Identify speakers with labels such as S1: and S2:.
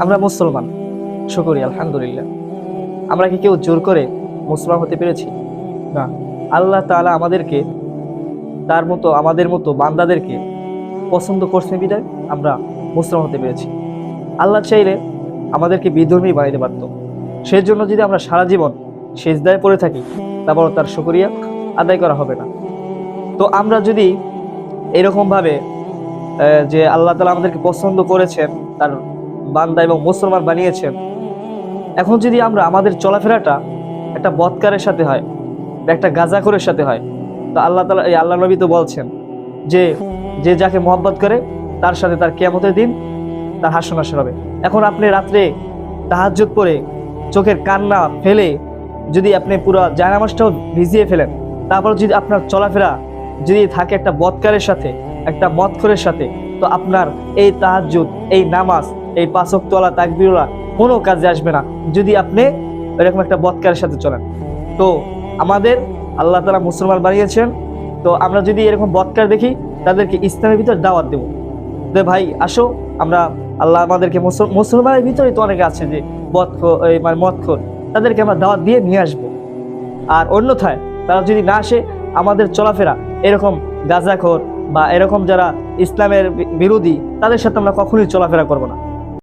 S1: আমরা মুসলমান, শুকরি, আলহামদুলিল্লাহ। আমরা কি কেউ জোর করে মুসলমান হতে পেরেছি? না। আল্লাহ তাআলা আমাদেরকে, তার মতো, আমাদের মতো বান্দাদেরকে পছন্দ করছেন বিদায় আমরা মুসলমান হতে পেরেছি। আল্লাহ চাইলে আমাদেরকে বিধর্মী বানাইতে পারতো। সেই জন্য যদি আমরা সারা জীবন সেজদায় পড়ে থাকি তারপর তার শুকরিয়া আদায় করা হবে না। তো আমরা যদি এরকমভাবে যে আল্লাহ তালা আমাদেরকে পছন্দ করেছেন, তার বান্দা এবং মুসলমান বানিয়েছেন এখন যদি আমরা আমাদের চলাফেরাটা একটা বৎকারের সাথে হয় বা একটা গাজাখোরের সাথে হয়, তো আল্লাহ তালা এই আল্লাহ নবী তো বলছেন যে যে যাকে মহব্বত করে, তার সাথে তার কেয়ামতের দিন তার হাস্য নাসর হবে। এখন আপনি রাত্রে তাহাজ্জুদ পরে চোখের কান্না ফেলে যদি আপনি পুরো জায়নামাজটাও ভিজিয়ে ফেলেন, তারপর যদি আপনার চলাফেরা যদি থাকে একটা বৎকারের সাথে, একটা মৎখরের সাথে তো আপনার এই তাহাজ্জুদ, এই নামাজ, এই পাঁচক তোলা তাকবিরুলা কোনো কাজে আসবে না। যদি আপনি এরকম একটা বৎকারের সাথে চলেন। তো আমাদের আল্লাহ তালা মুসলমান বানিয়েছেন। তো আমরা যদি এরকম বৎকার দেখি, তাদেরকে ইসলামের ভিতর দাওয়াত দেবো। যে ভাই, আসো, আমরা আল্লাহ আমাদেরকে মুসল- মুসলমানের ভিতরেই তো অনেকে আছে যে বৎখর মানে মৎখর তাদেরকে আমরা দাওয়াত দিয়ে নিয়ে আসব। আর অন্যথায় তারা যদি না আসে, আমাদের চলাফেরা এরকম গাজাখোর বা এরকম যারা ইসলামের বিরোধী তাদের সাথে আমরা কখনোই চলাফেরা করব না।